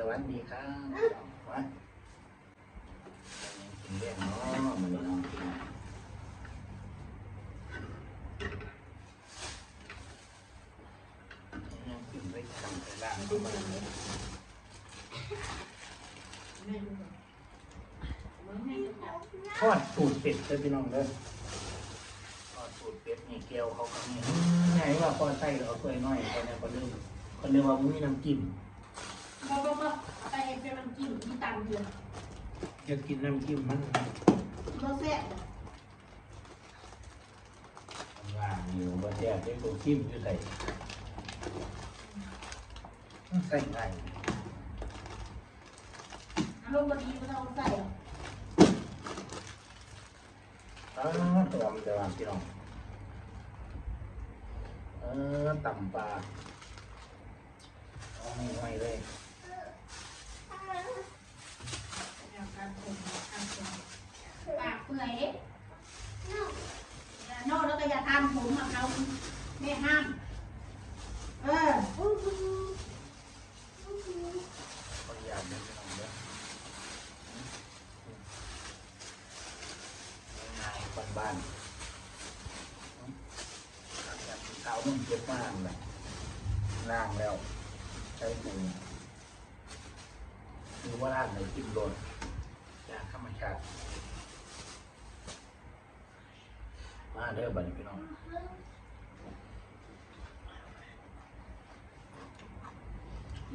สวัสดีครับวะกินเรื่องเนาะมันลองกินยังกินไปทำไปล่างก็มันทอดสูตรเป็ดเลยพี่น้องเด้อทอดสูตรเป็ดนี่เกลียวเขาก็มีไงว่าพอใส่เราถ้วยน้อยเขาเนี่ยเขาเริ่มเขาเรียกว่ามุ้ยน้ำจิ้ม ก็ก็ก็ไปเป็นน้ำจิ้มที่ตันเดือนอยากกินน้ำจิ้มมันก็แซ่บว่างอยู่บนแดดได้ตัวจิ้มอยู่ใส่ใส่ไงอารมณ์ดีไม่ต้องใส่หรอกเออตัวมันจะวางพี่น้องเออต่ำปลาเอาให้ไว้เลย การ ผมการผมปากเปื่อยนอกแล้วก็อย่าทำผมกับเขาแม่ห้าม เออพยานะพี่น้องเด้อง่ายๆบ้านๆแบบเท้านุ่มเจ็บมากเลยล่างแล้วใช้ปูคือว่าล่างในกินโดน รรมชาติ มาเด้อบัดนี้พี่น้อง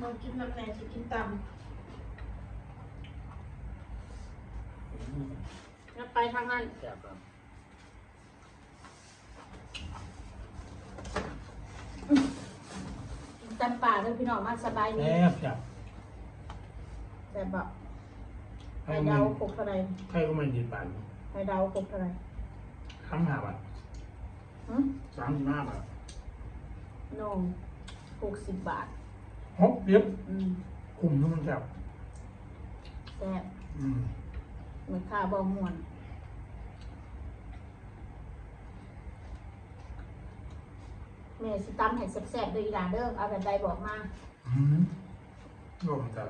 มันกินน้ำแน่จะกินตอืมำแล้วไปทางนั้นแซ่บครับกินตำป่าเลยพี่น้องมาสบายดีแซ่บจับแต่แบบใค ไข่รก็ดาไม่วปกเท่าไรใครก็ไม่ดีปานไข่ดาวปกเท่าไรคำหาบาทหืสามสิบห้าบาทนงหกสิบบาทหกเดียบอืมคุ้มทุกมันแซ่บแซ่บอืมเหมือนข้าวบอมวนแม่สิตำให้แซ่บๆเลยอีหลาเด้อเอาแบบใดบอกมาอืมรวมจับ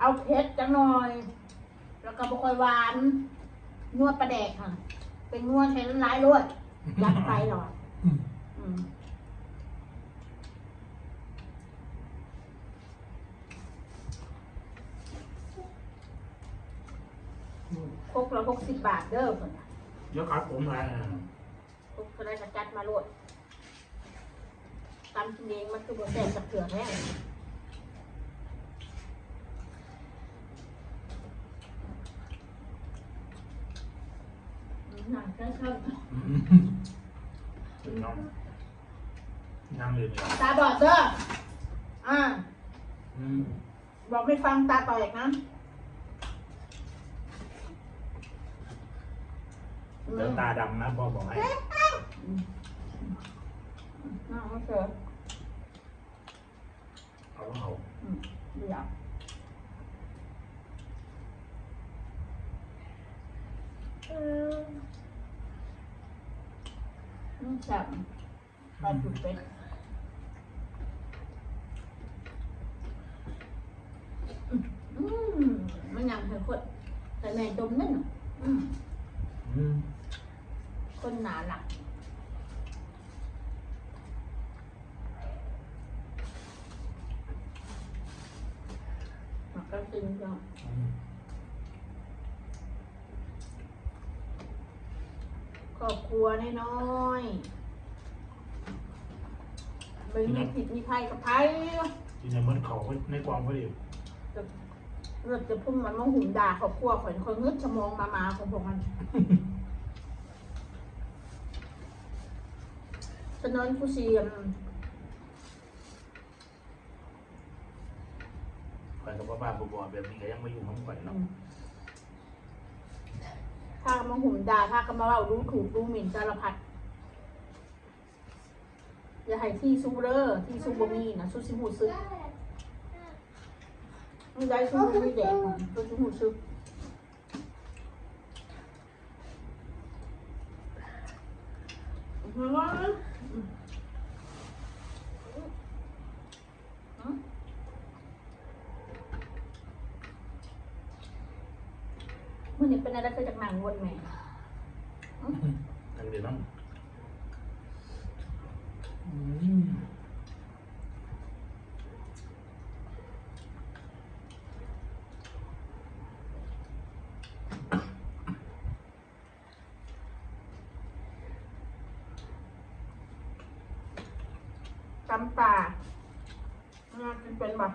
เอาเผ็ดจังหน่อย แล้วก็บ่ค่อยหวาน นวดปลาแดกค่ะ เป็นนวดใช้น้ำลายรวดยัดไปหน่อยอืมอืมครกละหกสิบบาทเด้อเพิ่นน่ะเดี๋ยวครับผมมาครกก็ได้กระจัดมาโลดตำกินเองมันคือบ่แซ่บสักเถื่อแท้หนั งเครื่องอืมเป็นน้องนั่งเลยเนี่ยตาบอดเด้อ อ่า อืมบอกไม่ฟังตาต่อยนะเดี๋ยวตาดำนะพ่อบอกให้น่าไม่เจอเอาเอาอืมเดี๋ยวเออ อืมแซ่บปลาจุดเป็ดอืมมันยังเธอคนแต่แม่จมนั่นน่ะอืมอืม คนหนาหลักมันก็ตึงจัง อืม ครอบครัวน้อยๆไม่มีผิดมีภัยกับใครทีนี้มันเขาไว้ในกวางพอดีเลือดจะพุ่งมันมาหุ่มด่าครอบครัวข่อยคนงึดชะมองมามาของพวกมันฉะนั้นผู้เสียมข่อยกับบ้าๆบอๆแบบนี้ก็ยังไม่อยู่น้องข่อยเนาะ ถ้ามาหุ่มด่าถ้าก็มาเว่ารู้ถูกรู้หมิ่นสารพัดอย่าให้ที่ซูเดอร์ที่ซูบมีนะซูซิหูซึไม่ได้ซูบมีเด็กซูซิหูซึกอืม มั นนี่เป็นอะไรก็จากหนังวนแม่อันเดียวน้องอืมจำปาน่ากินเป็นแบบ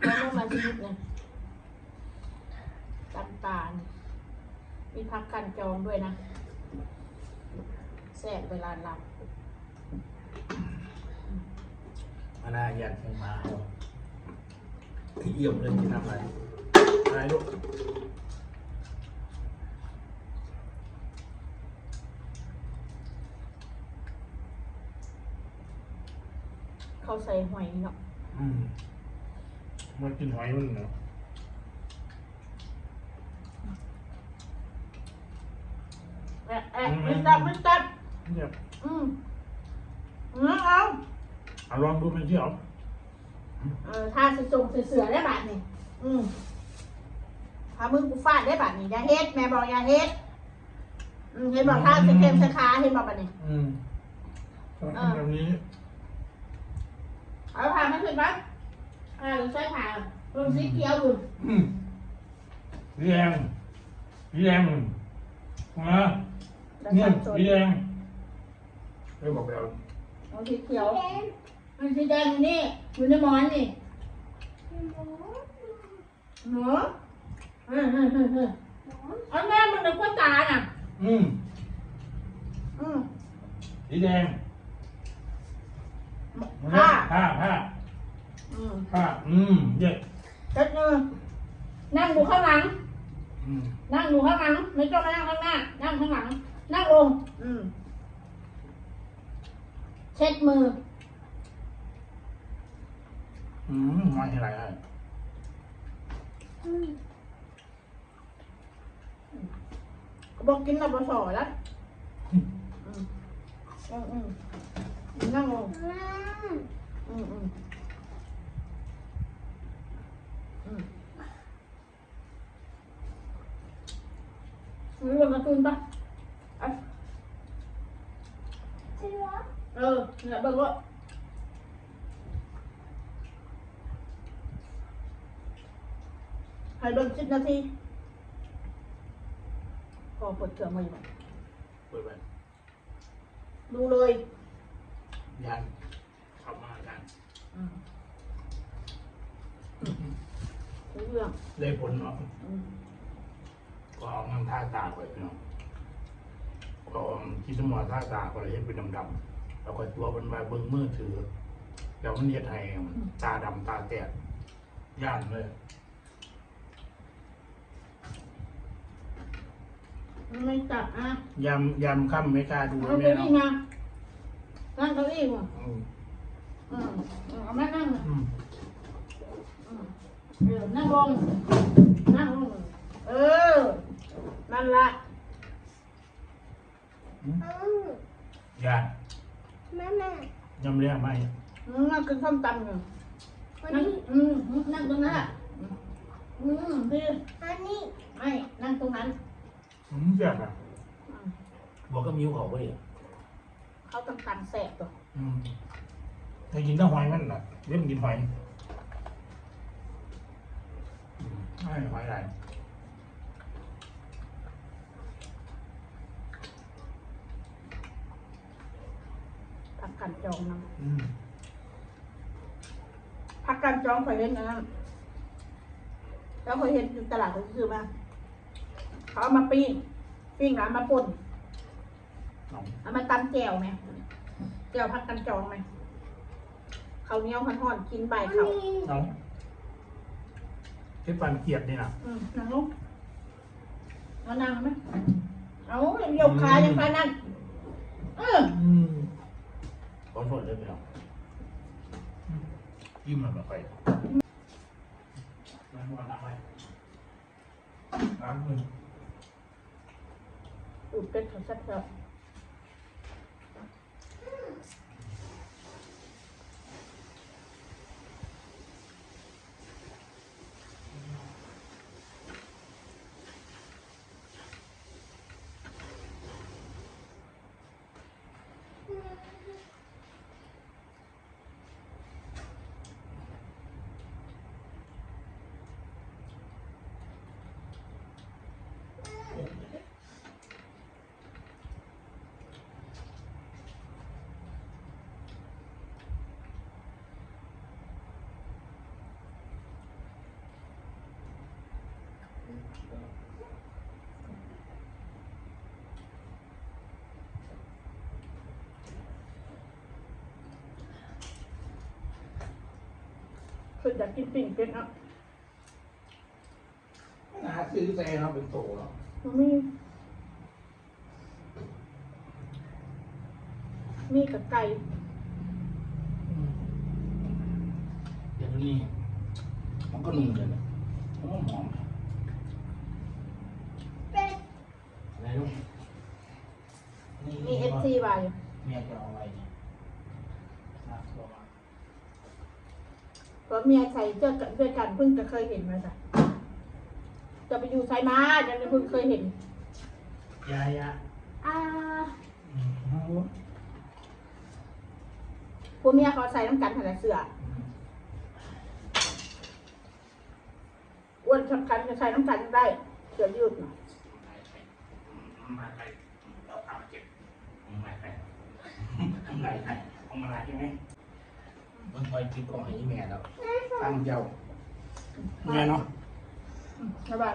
แล้วเมื่อมาชีวิตเนี่ย จำปาเนี่ยมีพักกันจองด้วยนะแสบเวลาหลับมาหน้ายันยังมาเอาเยี่ยมเลยที่ทำอะไรอะไรลูกเขาใส่หอยเนาะอืมมากินหอยมันเนาะ แอะแอะ ไม่ตับไม่ตับเนี่ยอืมเออเอาเอาลองดูมันเที่ยวเออถ้าสิจงเสือๆได้บาทนี่อืมพามึงกูฟาดได้บาทนี่อย่าเฮ็ดแม่บอกอย่าเฮ็ดอืมเห็นบอกถ้าสิเค็มสขาเห็นบอกบาทนี่อืมต้องทำแบบนี้เอาผ่ามาถึงปะอ่าใช้ผ่าลงสีเขียวอยู่อืมสีแดงสีแดงนะ เนี่ยสีแดงไม่บอกไปเอาลงสีเขียวมันสีแดงอยู่นี่อยู่ในหมอนนี่หนูเออเออเออเออเอาแม่มันนึกว่าตาน่ะอืมอืม สีแดงผ้า ผ้าผ้าอืมผ้าอืมเด็ดเจ็ดมือนั่งดูข้างหลัง อืมนั่งดูข้างหลังไม่ต้องมานั่งข้างหน้านั่งข้างหลัง นั่งลง อืม เช็ดมือ อืมมาที่ไรอะบอกกินแล้วบสอแล้วอืมอืมอืมนั่งลง อืมอืมอืมมีเรื่องการ์ตูนปะอะเออเนี่ยเบิ่งว่าให้เบิ่งสิบนาทีพอเปิดเครื่องมาอยู่ไหมเปิดไปดูเลยยันเข้ามากันอืมรู้เรื่องได้ผลเนาะอืมก็เอาน้ำท่าตาไปเนาะก็เอาคิดสมอท่าตาก็เลยเห็นเป็นดำๆ แล้วก็ตัวมันมาเบิ้งมือถือ แล้วมันเรียดให้ตาดำตาแตกย่านเลยมันไม่จับอะยำยำค่ำไม่กล้าดูเอาแม่เก้าเนาะอี้มานั่งเก้าอี้มาอืมอืมเอามานั่งอืมอืมเออนั่งลงนั่งลงเออนั่นละย่าน ยำเรียกไหมอืมนั่งกินส้มตำอยู่นั่งอืมนั่งตรงนั้นอะอืมพี่ไม่นั่งตรงนั้นอืมแซ่บอะอืมบอกก็มิ้วเขาไปดิเขาต้องตำแสบตัวอืมถ้ากินแต่หอยมันน่ะเรียกกินหอยอืมไม่หอยอะไรผั กกันจองนะอืมผักกันจองเคยเห็นนะแล้วเคยเห็นอยู่ตลาดเขาซื้อมาเขาเอามาปิ้งปิ้งแล้วเอามาป่นเอาเอามาตำแจ่วไหมแจ่วผักกันจองไหมเขาวเหนี้ยวห่อนๆกินใบเขาเอาที่ปันเกียดนี่นะอืมนั่งลงเอานั่งไหมเอาเดี๋ยวขายังไปนั่นเออ อืม ขอโทษเลยพี่น้องอืมยิ้มมันมาไปล้างมือล้างไปล้างมืออุดเป็ดเขาสักเถอะ คืออยากกินปิ่งเป็นอะหาซื้อใส่เนาะเป็นโตเนาะมันมี มีกับไก่เดี๋ยวนี้มันก็นุ่มเลยนะหอมหอมอะไรลูกนี่มีเอฟซีไว้เมียจะเอาอะไรเนี่ยนะบอกมา เพราะเมียใส่เจอกันด้วยกันเพิ่งจะเคยเห็นมาจ้ะจะไปอยู่ไซมาจะเพิ่งเคยเห็น ยายาอ่าอืมเอาพวกเมียเขาใส่น้ำกันขนาดเสืออ้วนสำคัญจะใส่น้ำกันได้เสือยืดหน่อยมาใครเราทำเจ็บมาใครทำไรใครเอามาอะไรใช่ไหม มันคอยคิดก่อนให้แม่แล้วตั้งเจ้าแม่เนาะระบาย